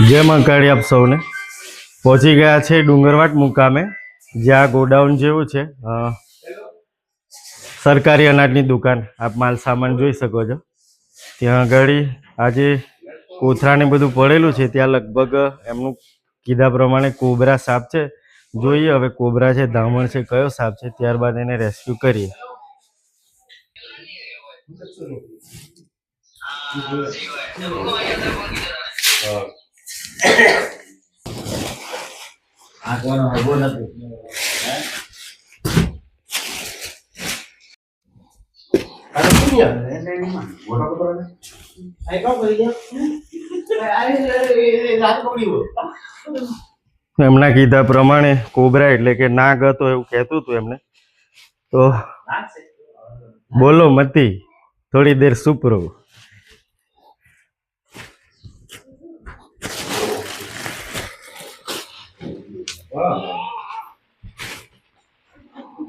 જય મંકાળી આપ સૌને. પહોંચી ગયા છે ડુંગરવાટ મુકામે જ્યાં ગોડાઉન જેવું છે. સરકારી અનાજની દુકાન. આપ માલ સામાન જોઈ શકો છો. ત્યાં આગળ આજે કોથરાને બધું પડેલું છે, ત્યાં લગભગ એમનું કીધા પ્રમાણે કોબરા સાપ છે. જોઈએ હવે કોબરા છે, ધામણ છે, કયો સાપ છે, ત્યારબાદ એને રેસ્ક્યુ કરીએ. એમના કીધા પ્રમાણે કોબરા એટલે કે નાગ હતો એવું કહેતું હતું એમને. તો બોલો મતી થોડી દેર સુપ રહો.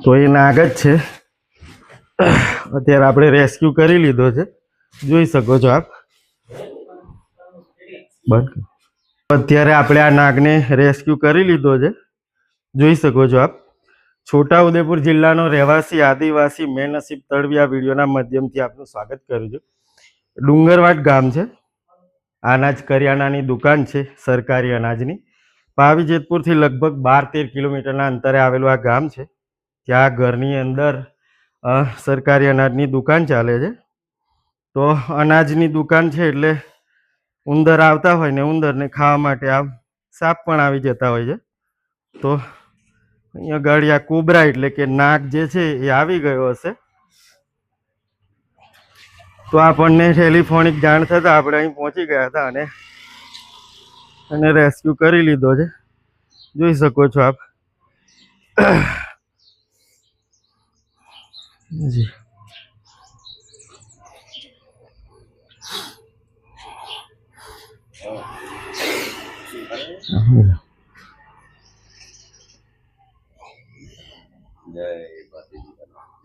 તો એ નાગ જ છે. અત્યારે આપણે રેસ્ક્યુ કરી લીધો છે. જોઈ શકો છો આપ. અત્યારે આપણે આ નાગને રેસ્ક્યુ કરી લીધો છે. જોઈ શકો છો આપ. છોટાઉદેપુર જિલ્લાનો રહેવાસી, આદિવાસી મેનસીબ તળવી આ વિડીયોના માધ્યમથી આપનું સ્વાગત કરું છું. ડુંગરવાટ ગામ છે. અનાજ કરિયાણાની દુકાન છે, સરકારી અનાજની. પાવી જેતપુરથી લગભગ બાર તેર કિલોમીટરના અંતરે આવેલું આ ગામ છે. ત્યાં ઘરની અંદર સરકારી અનાજની દુકાન ચાલે છે. તો અનાજની દુકાન છે એટલે ઉંદર આવતા હોય ને ઉંદરને ખાવા માટે આ સાપ પણ આવી જતા હોય છે. તો અહીંયા ગાડી આ કોબરા એટલે કે નાક જે છે એ આવી ગયો હશે. તો આપણને ટેલિફોનિક જાણ થતાં આપણે અહીં પહોંચી ગયા હતા અને અને રેસ્ક્યુ કરી લીધો છે. જોઈ શકો છો આપ. જી.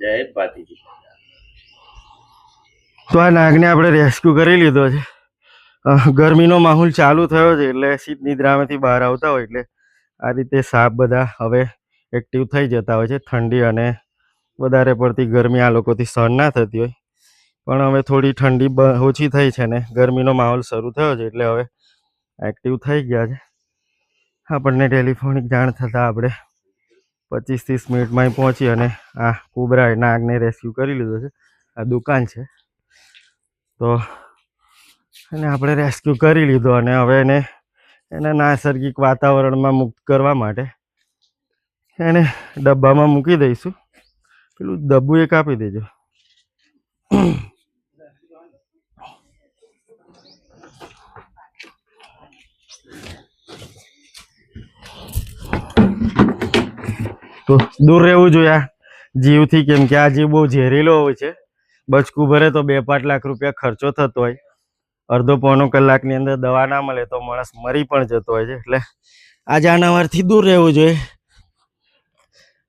જય તો આ નાગને આપણે રેસ્ક્યુ કરી લીધો છે. ગરમીનો માહોલ ચાલુ થયો છે એટલે શીત નિદ્રામાંથી બહાર આવતા હોય એટલે આ રીતે સાપ બધા હવે એક્ટિવ થઈ જતા હોય છે, ઠંડી અને વધારે પડતી ગરમી આ લોકોથી સહન ના થતી હોય. પણ હવે થોડી ઠંડી ઓછી થઈ છે ને ગરમીનો માહોલ શરૂ થયો છે એટલે હવે એક્ટિવ થઈ ગયા છે. આપણને ટેલિફોનિક જાણ થતાં આપણે પચીસ ત્રીસ મિનિટમાં પહોંચી અને આ કુબરા નાગને રેસ્ક્યુ કરી લીધો છે. આ દુકાન છે. તો એને આપણે રેસ્ક્યુ કરી લીધો અને હવે એને, એના નૈસર્ગિક વાતાવરણમાં મુક્ત કરવા માટે એને ડબ્બામાં મૂકી દઈશું. પેલું ડબ્બું એક આપી દેજો. તો દૂર રહેવું જોઈએ જીવથી, કેમ કે આ જીવ બહુ ઝેરીલો હોય છે. બચકું ભરે તો બે પાંચ લાખ રૂપિયા ખર્ચો થતો હોય. અડધો પોણો કલાકની અંદર દવા ના મળે તો માણસ મરી પણ જતો હોય છે. એટલે આ જાનવરથી દૂર રહેવું જોઈએ.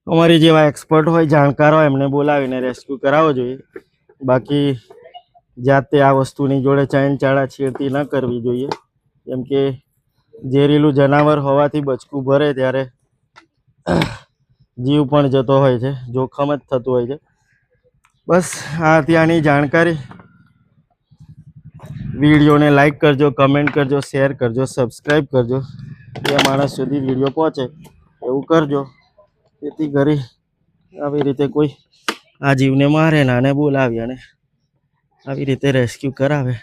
અમારી જેવા એક્સપર્ટ હોય, જાણકાર હોય, એમને બોલાવીને રેસ્ક્યુ કરાવવો જોઈએ. બાકી જાતે આ વસ્તુની જોડે ચાઇન ચાળા છેડતી ન કરવી જોઈએ. કેમ કે ઝેરીલું જનાવર હોવાથી બચકું ભરે ત્યારે જીવ પણ જતો હોય છે. જોખમ જ થતું હોય છે. બસ આ ત્યાંની જાણકારી. વિડીયોને લાઇક કરજો કમેન્ટ કરજો શેર કરજો સબસ્ક્રાઈબ કરજો. એ માણસ સુધી વીડિયો પહોંચે. એવું કરજો. જેથી કરી આવી રીતે કોઈ આ જીવને મારે ને આને બોલાવી અને આવી રીતે રેસ્ક્યુ કરાવે.